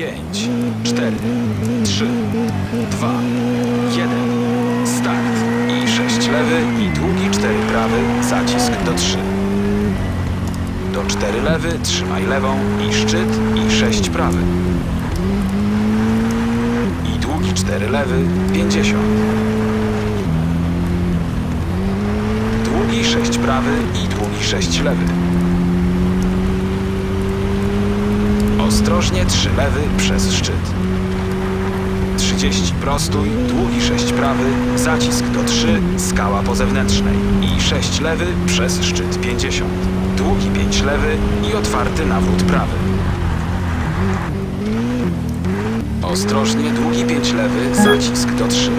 5, 4, 3, 2, 1. Start. I 6 lewy i długi 4 prawy, zacisk do 3. Do 4 lewy, trzymaj lewą i szczyt i 6 prawy. I długi 4 lewy, 50. Długi 6 prawy i długi 6 lewy. Ostrożnie 3 lewy przez szczyt. 30 prostuj, długi 6 prawy, zacisk do 3, skała po zewnętrznej i 6 lewy przez szczyt 50. Długi 5 lewy i otwarty nawrót prawy. Ostrożnie długi 5 lewy, zacisk do 3.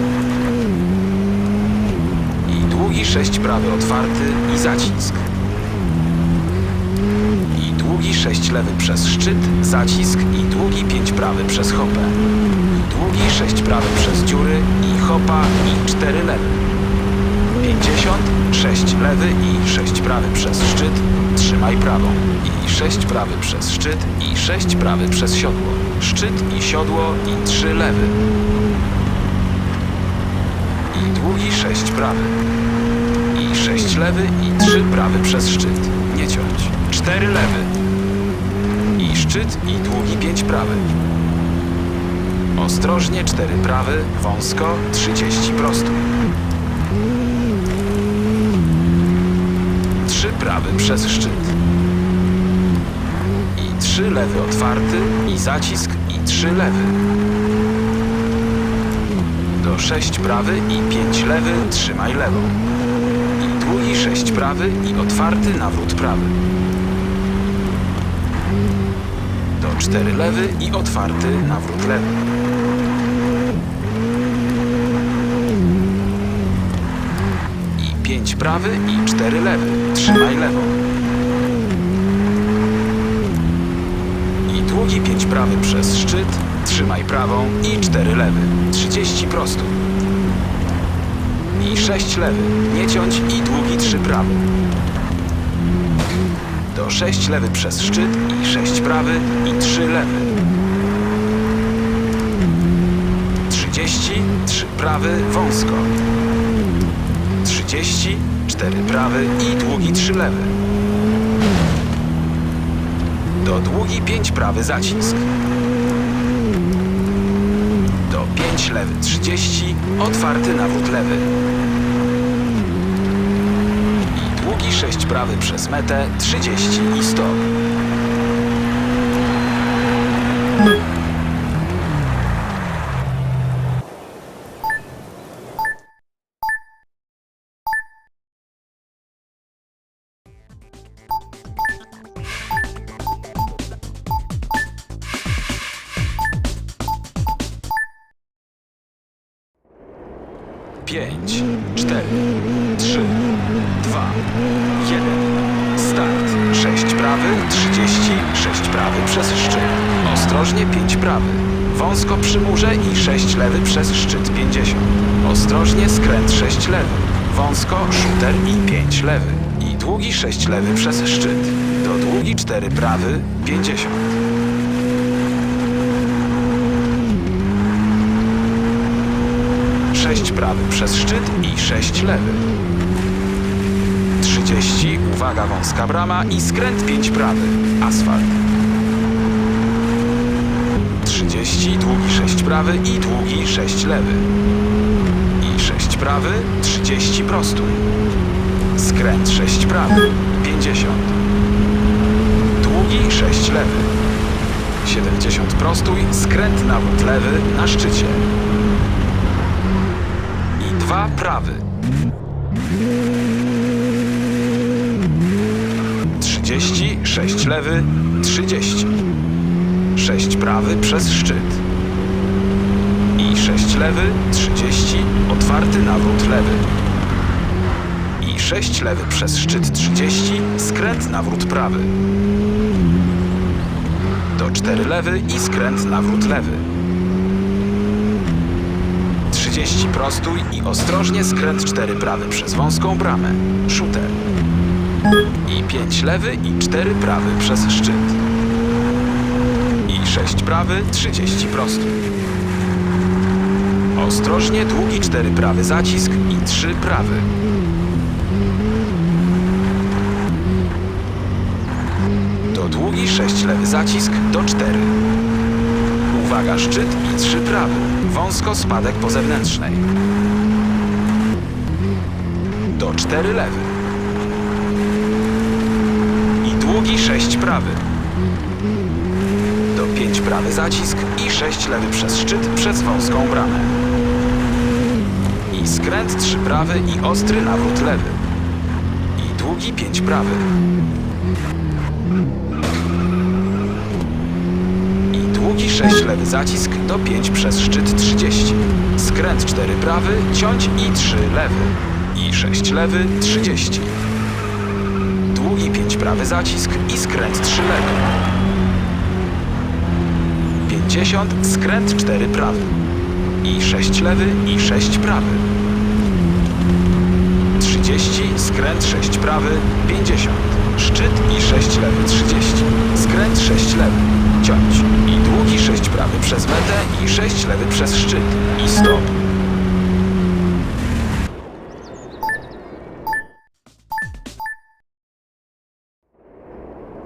I długi 6 prawy otwarty i zacisk. Długi 6 lewy przez szczyt, zacisk i długi 5 prawy przez hopę. Długi 6 prawy przez dziury i hopa i 4 lewy. 50, 6 lewy i 6 prawy przez szczyt, trzymaj prawą. I 6 prawy przez szczyt i 6 prawy przez siodło. Szczyt i siodło i 3 lewy. I długi 6 prawy. I 6 lewy i 3 prawy przez szczyt. Nie ciąć. 4 lewy. Szczyt i długi 5 prawy. Ostrożnie 4 prawy, wąsko 30 prostuj. 3 prawy przez szczyt. I 3 lewy otwarty i zacisk i 3 lewy. Do 6 prawy i 5 lewy trzymaj lewą. I długi 6 prawy i otwarty nawrót prawy. Do 4 lewy i otwarty nawrót lewy. I 5 prawy i 4 lewy. Trzymaj lewą. I długi 5 prawy przez szczyt. Trzymaj prawą i 4 lewy. 30 prostuj. I 6 lewy. Nie ciąć i długi 3 prawy. Do 6 lewy przez szczyt i 6 prawy i 3 lewy. 30, 3 prawy, wąsko. 30, 4 prawy i długi 3 lewy. Do długi 5 prawy zacisk. Do 5 lewy 30, otwarty nawrót lewy. I długi 6 prawy przez metę 30 i stop. 5, 4, 3, 2, 1. Start. 6 prawy, 36 prawy przez szczyt. Ostrożnie 5 prawy. Wąsko przy murze i 6 lewy przez szczyt 50. Ostrożnie skręt 6 lewy. Wąsko, shooter i 5 lewy. I długi 6 lewy przez szczyt. Do długi 4 prawy 50. prawy przez szczyt i sześć lewy. 30, uwaga wąska brama i skręt 5 prawy, asfalt. 30, długi 6 prawy i długi 6 lewy. I 6 prawy, 30 prostuj. Skręt 6 prawy, 50. Długi 6 lewy. 70 prostuj, skręt nawrót lewy na szczycie. 2 prawy. 30, 6 lewy, 30. 6 prawy przez szczyt. I 6 lewy, 30, otwarty nawrót lewy. I 6 lewy przez szczyt 30, skręt nawrót prawy. Do 4 lewy i skręt nawrót lewy. 30 prostuj i ostrożnie skręt 4 prawy przez wąską bramę. Shooter. I 5 lewy i 4 prawy przez szczyt. I 6 prawy, 30 prosty. Ostrożnie, długi 4 prawy zacisk i 3 prawy. Do długi 6 lewy zacisk do 4. Uwaga, szczyt i 3 prawy. Wąsko spadek po zewnętrznej. Do 4 lewy. I długi 6 prawy. Do 5 prawy zacisk i 6 lewy przez szczyt przez wąską bramę. I skręt 3 prawy i ostry nawrót lewy. I długi 5 prawy. I długi 6 lewy zacisk do 5 przez szczyt 30. Skręt 4 prawy, ciąć i 3 lewy. I 6 lewy 30. Długi 5 prawy zacisk i skręt 3 lewy. 50, skręt 4 prawy. I 6 lewy i 6 prawy. 30, skręt 6 prawy, 50. Szczyt i 6 lewy 30. Skręt 6 lewy. Ciąć. I długi 6 prawy przez metę i 6 lewy przez szczyt. I stop.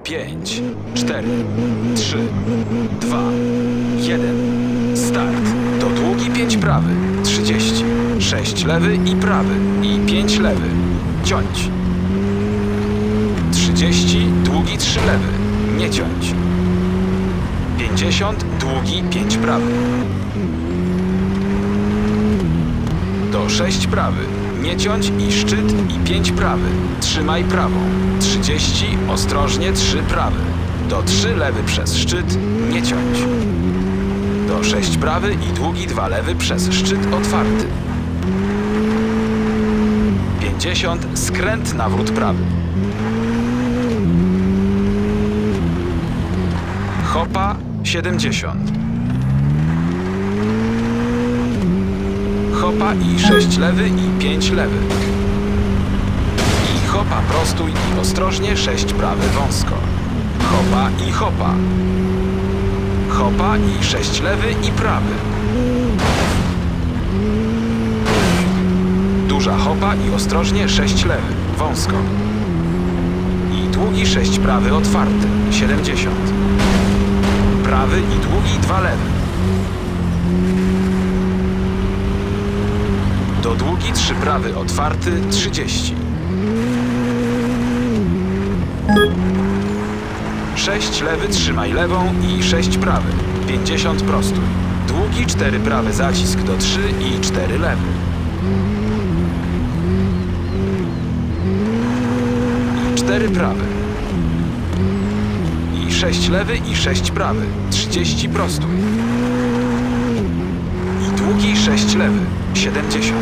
Pięć, cztery, trzy, dwa, jeden. Start. To długi pięć prawy, trzydzieści. Sześć lewy i prawy i pięć lewy. Ciąć. Trzydzieści, długi trzy lewy. Nie ciąć. Pięćdziesiąt, długi pięć prawy. Do 6 prawy. Nie ciąć i szczyt i 5 prawy. Trzymaj prawą. 30. Ostrożnie 3 prawy. Do 3 lewy przez szczyt. Nie ciąć. Do 6 prawy i długi 2 lewy przez szczyt otwarty. 50. Skręt nawrót prawy. Hopa 70. Hopa i 6 lewy i 5 lewy. I hopa prostuj i ostrożnie 6 prawy wąsko. Hopa i hopa. Hopa i 6 lewy i prawy. Duża hopa i ostrożnie 6 lewy, wąsko. I długi 6 prawy otwarty, 70. Prawy i długi 2 lewy. Do długi 3 prawy otwarty 30. 6 lewy trzymaj lewą i 6 prawy. 50 prostuj. Długi 4 prawy zacisk do 3 i 4 lewy. 4 prawy. I 6 lewy i 6 prawy. 30 prostuj. I długi 6 lewy. 70.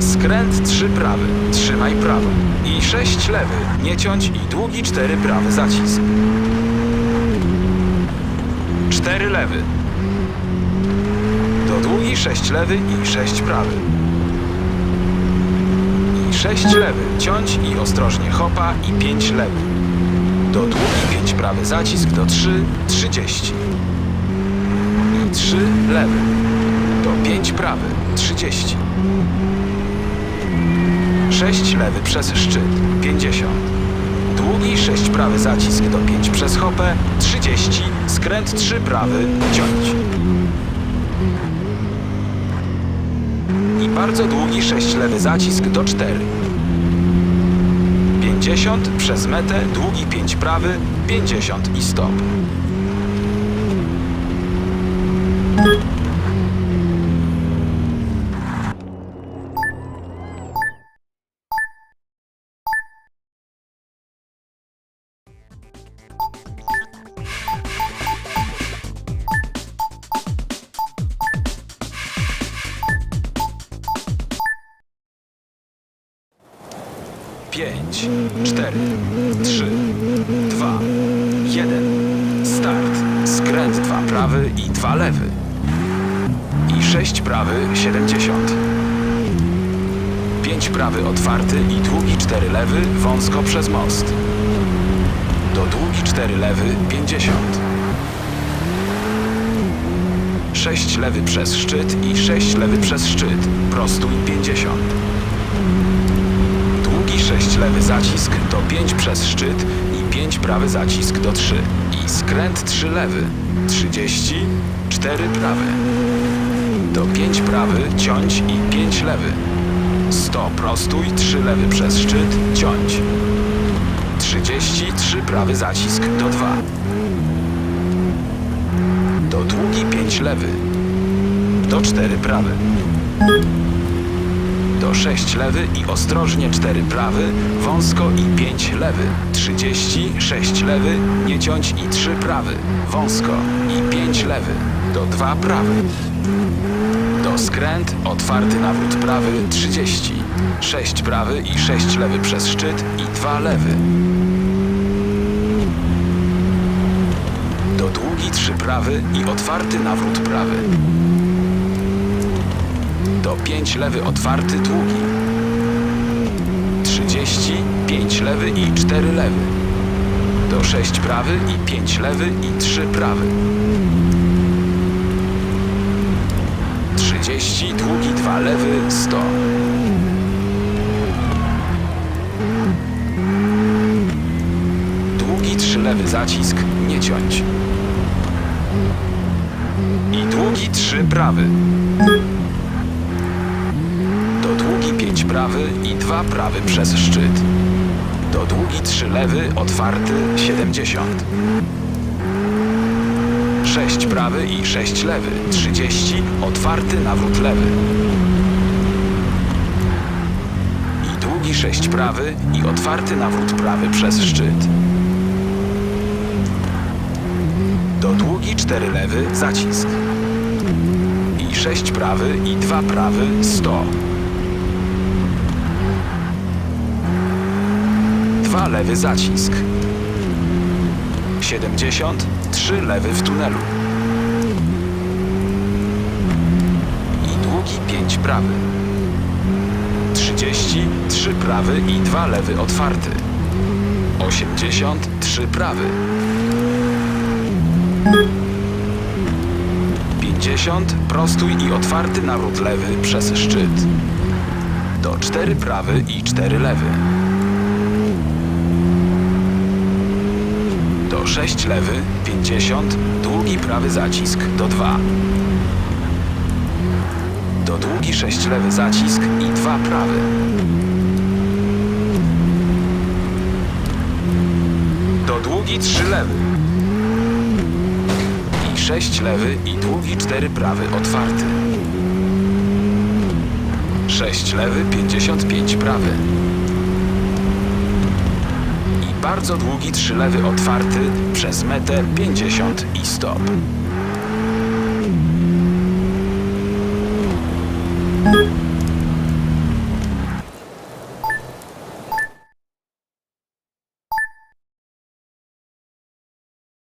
Skręt 3 prawy, trzymaj prawo. I 6 lewy, nie ciąć i długi 4 prawy zacisk. 4 lewy. Do długi 6 lewy i 6 prawy. I 6 lewy, ciąć i ostrożnie hopa i 5 lewy. Do długi 5 prawy zacisk do 3, 30. I 3 lewy. Do 5 prawy, 30. 6 lewy przez szczyt, 50. Długi 6 prawy zacisk do 5 przez hopę, 30. Skręt 3 prawy, ciąć. I bardzo długi 6 lewy zacisk do 4. 50 przez metę, długi 5 prawy, 50 i stop. Pięć, cztery, trzy, dwa, jeden. Start. Skręt dwa prawy i dwa lewy. I sześć prawy, siedemdziesiąt. Pięć prawy otwarty i długi cztery lewy, wąsko przez most. Do długi cztery lewy, pięćdziesiąt. 6 lewy przez szczyt i 6 lewy przez szczyt. Prostój 50. Długi 6 lewy zacisk do 5 przez szczyt i 5 prawy zacisk do 3. I skręt 3 lewy. 30, 4 prawy. Do 5 prawy ciąć i 5 lewy. 100 prostój, 3 lewy przez szczyt, ciąć. 33 prawy zacisk do 2. Do długi 5 lewy. Do 4 prawy. Do 6 lewy i ostrożnie 4 prawy, wąsko i 5 lewy. 30, 6 lewy, nie ciąć i 3 prawy, wąsko i 5 lewy. Do 2 prawy. Do skręt, otwarty nawrót prawy 30. 6 prawy i 6 lewy przez szczyt i 2 lewy. Do długi 3 prawy i otwarty nawrót prawy. Do 5 lewy otwarty długi. 30, 5 lewy i 4 lewy. Do 6 prawy i 5 lewy i 3 prawy. 30, długi 2 lewy, 100. Długi 3 lewy zacisk, nie ciąć. I długi 3 prawy. Prawy i 2 prawy przez szczyt. Do długi 3 lewy, otwarty 70. 6 prawy i 6 lewy, 30, otwarty nawrót lewy. I długi 6 prawy i otwarty nawrót prawy przez szczyt. Do długi 4 lewy, zacisk. I 6 prawy i 2 prawy, 100. 2 lewy zacisk. 70, 3 lewy w tunelu. I długi 5 prawy. 30, 3 prawy i 2 lewy otwarty. 80, 3 prawy. 50, prostój i otwarty nawrót lewy przez szczyt. Do 4 prawy i 4 lewy. Do 6 lewy, 50, długi prawy zacisk do 2. Do długi 6 lewy zacisk i 2 prawy. Do długi 3 lewy. I 6 lewy i długi 4 prawy otwarty. 6 lewy, 55 prawy bardzo długi trzylewy otwarty przez metę 50 i stop.